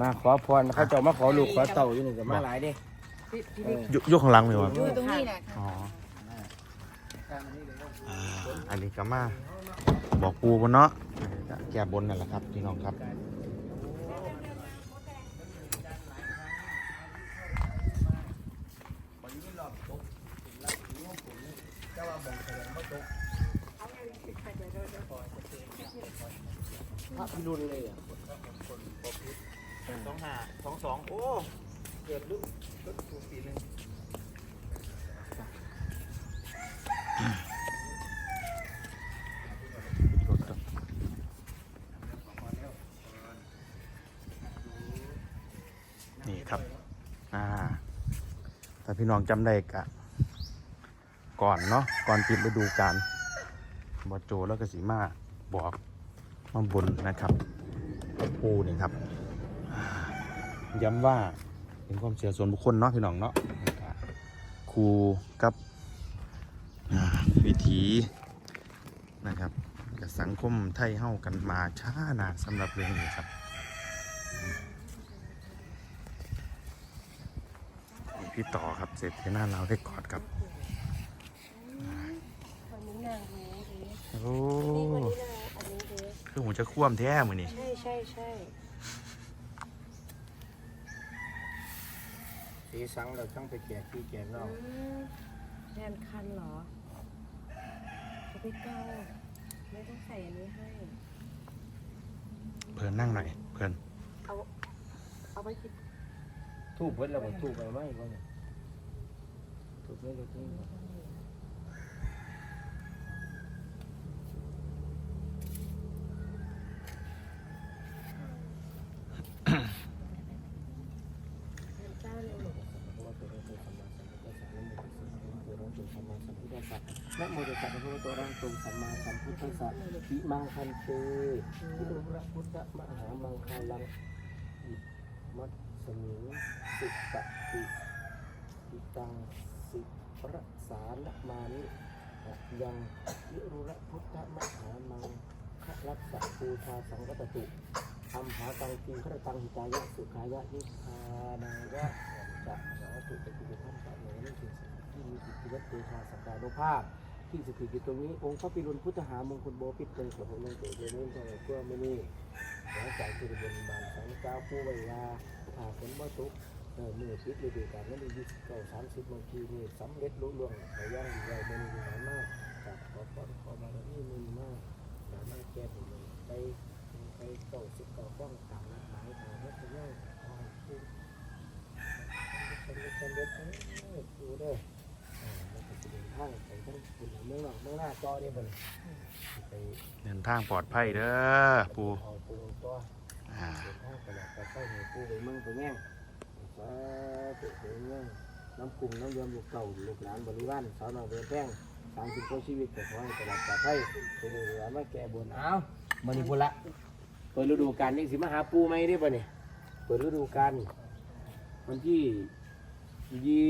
มาขอพรเขาเจ้ามาขอลูกขอเต่าอยู่นี่ก็มาหลายเด้พี่พี่เอบิ๊กออยู่อยู่ข้างหลังเลยวะอยู่ตรงนี้แหละอ๋ออ่าอันนี้ก็มาบอกปูบนเนาะแก้บนนั่นแหละครับพี่น้องครับ พระพิรุณเลยอะสองห้าสองสองโอ้ เกิดลูกลูกถูกปีหนึ่งนี่ครับ อ่า ถ้าพี่น้องจำได้กะ ก่อนเนาะ ก่อนปิดฤดูกาลบอโจแล้วก็สีมาบอก มาบนนะครับปูนี่ครับ ย้ำว่าเป็นความเชื่อส่วนบุคคลเนาะพี่น้องเนาะครูกับอ่าวิถีนะครับกับสังคมไทยเฮากันมาช้านานสำหรับเรื่องนี้ครับนี่พี่ต่อครับเสร็จที่หน้าเราได้กอดครับวันนี้นางรู้ดีโอ้ คือผมจะคว่ำแท้มือนี่ใช่ใช่ใช่สีสังเราต้องไปแจกพี่แจกนองอืมแทนคันเหรอเขาไปเก้าไม่ต้องใส่อันนี้ให้ เพื่อนนั่งหน่อยเพื่อนเอาเอาไปกินทูบเพิ่นเราบ่ทูบไปไหมบ่เนี่ยทูบไม่ได้ทูบ เจ้าเลยหนู นะโมตั สสะภะคะวะโตอะระหะโตสัมมาสัมพุทธัสสะอิมังคันเตอิรุระพุทธมหามังคาลังอิมัตสมิงสิตติอิตังสิประสานมานิยังอิรุระพุทธมหามังคะรักษะปูชาสังกัตตุอัมหาตังกีฆรตังหิตายะสุขายะนิพพานายะจะสาธุปฏิบัติธรรมตะโนนิสิที่มีสิทธิวัตเตชาสักการุภาพ ที่สถิตอยู่ตรงนี้ องค์พระปิรุณพุทธหามงคลโบพิตเป็นขององค์เกิดเรื่องเท่าไหร่ก็ไม่นี่หลังจากที่บนบานสังเจ้าผู้ไวลาผ่าฝนบ่ตกเมื่อปิดฤดูกาลนั้นยี่สิบเก้าสามสิบบางทีนี่สำเร็จลุล่วงแต่ย่างอยู่ไรมันมีหลายมากจากขอพรขอบารมีมึนมากหลามากแก้ผมไปไปเก้าสิบเก้าฟ้องตามนัดหมายตามนัดเงี้ยขอให้ผู้สำเร็จสำเร็จสำเร็จดูเด้อ อ่าแล้วก็จะเดินทางไปทั้งคุณ เมืองนอกเมืองหน้าจอเนี่ยมันไปเดินทางปลอดภัยเด้อปูเอาปูตัวอ่าเดินทางไปแล้วไปใกล้เหปูไปเมืองไปแง่งสาธุไปแง่งน้ำกุ้งน้ำยำลูกเก่าลูกหลานบริวารสาวน้อยเดินแป้งสามสิบกว่าชีวิตแต่ขอให้ตลอดปลอดภัยไปดูแลมาแก่บนเอามันนี่พุ่นละเปิดฤดูกาลยังสิมาหาปูไหมได้ป่ะเนี่ยเปิดฤดูกาลวันที่ยี่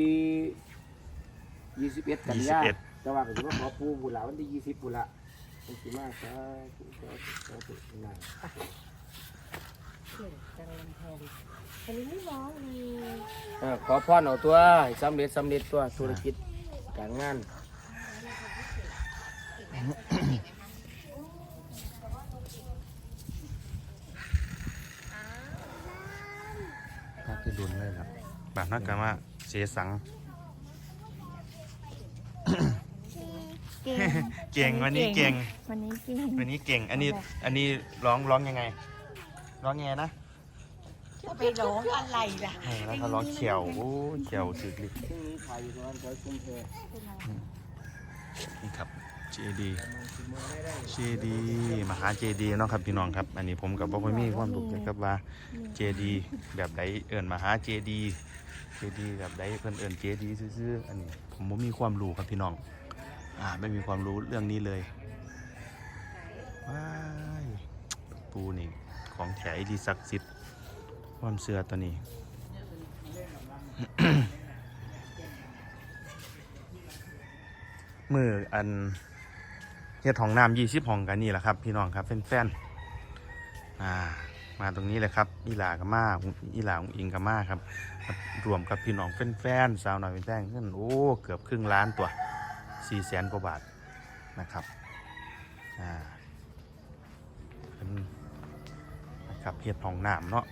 ยี่สิบเอ็ดกันยา 21 แต่ว่าก็ถือว่าขอปูบุหลาวันที่ยี่สิบบุหลาเป็นสิมาสาธุสาธุสาธุนะเก่งจังลำแพงอันนี้ไม่ร้องเลยเออขอพรเอาตัวให้สำเร็จสำเร็จตัวธุรกิจการงานภาคที่ดุนเลยครับแบบนั้นกันว่าเสียสัง เก่งเก่งวันนี้เก่ง วันนี้เก่งวันนี้เก่ง อันนี้ อันนี้ร้องร้องยังไง ร้องยังไงนะจะไปร้องอะไรล่ะเออแล้วก็ร้องเขียวโอ้เขียวสุดฤทธิ์ซึ่งนี้ขายอยู่ประมาณร้อยคุ้มเพลนี่ครับ JD ประมาณสิบโมงได้ได้ JD มหา JD เนาะครับพี่น้องครับ อันนี้ผมกับบ่ค่อยมีความรู้เกี่ยวกับว่า JD แบบใดเอิ่นมหา JD JD แบบใดเพิ่นเอิ่น JD ซื่อๆอันนี้ผมบ่มีความรู้ครับพี่น้อง อ่าไม่มีความรู้เรื่องนี้เลยว้ายปูนี่ ของแถดีศักดิ์สิทธิ์ความเชื่อตัวนี้ มืออันเฮ็ดห้องน้ำยี่สิบห้องกันนี่แหละครับ พี่น้องครับแฟนๆอ่ามาตรงนี้เลยครับอีหลากับมาอีหลาองอิงกับมาครับ รวมกับพี่น้องแฟนๆสาวหน่อยเป็นแป้งขึ้นโอ้ เกือบครึ่งล้านตัว สี่แสนกว่าบาทนะครับอ่าเป็นนะครับเฮ็ดห้องน้ำเนาะ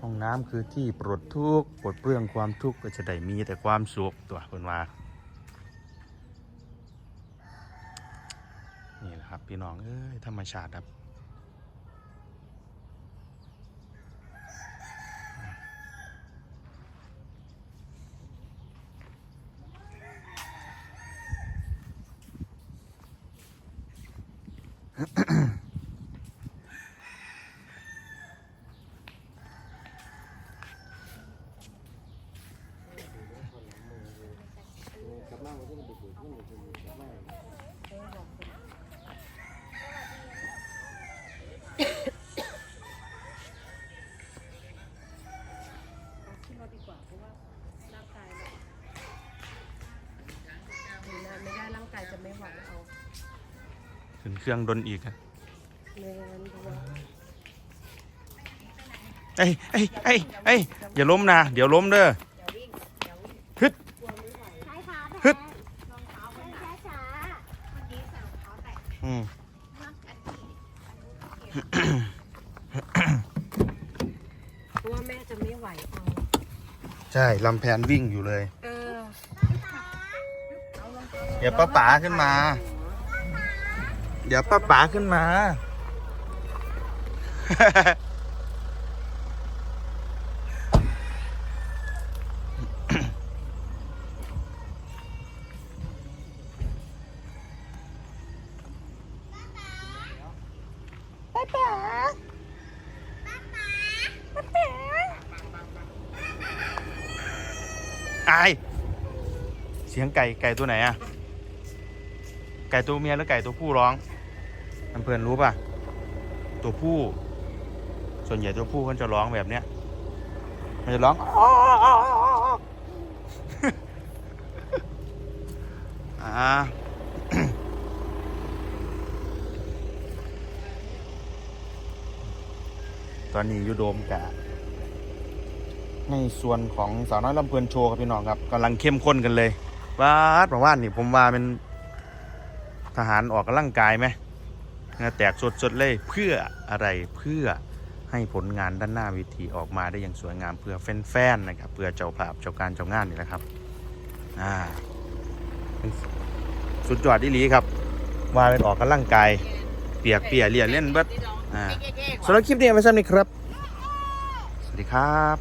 ห้องน้ำคือที่ปลดทุกข์ปลดเปลื้องความทุกข์ก็จะได้มีแต่ความสุขตัวคนว่านี่แหละครับพี่น้องเอ้ยธรรมชาติครับ กลับมาวัน ถึงเครื่องดนอีกอะในนั้นดูว่าเอ้ยเอ้ยเอ้ยเอ้ยอย่าล้มนะ เดี๋ยวล้มเด้อฮึดใช้ขาแผลฮึดรองเท้าช้าช้าอืมเพราะว่าแม่จะไม่ไหวเอาใช่ลำแพนวิ่งอยู่เลย เออ เดี๋ยวป้าป๋าขึ้นมา เดี๋ยวป้าป๋าขึ้นมา ป้าป๋าป้าป๋าอาย เสียงไก่ไก่ตัวไหนอะไก่ตัวเมียหรือไก่ตัวผู้ร้อง เพื่อนรู้ป่ะ ตัวผู้ ส่วนใหญ่ตัวผู้เขาจะร้องแบบเนี้ย มันจะร้องอ่าตอนนี้อยูโดมกะในส่วนของสาวน้อยลำเพลินโชว์ครับพี่น้องครับกำลังเข้มข้นกันเลยว้าดบอกว่านี่ผมว่าเป็นทหารออกกำลังกายไหม เหงื่อแตกสดๆเลยเพื่ออะไรเพื่อให้ผลงานด้านหน้าเวิธีออกมาได้อย่างสวยงามเพื่อแฟนๆนะครับเพื่อเจ้าภาพเจ้าการเจ้างานนี่แหละครับอ่าสุดยอดอีหลีครับว่าเป็นออกกำลังกายเปียกเปียเลียนเล่นเบิดอ่าสำหรับคลิปนี้เอาไว้ซ้ำนี้ครับ สวัสดีครับ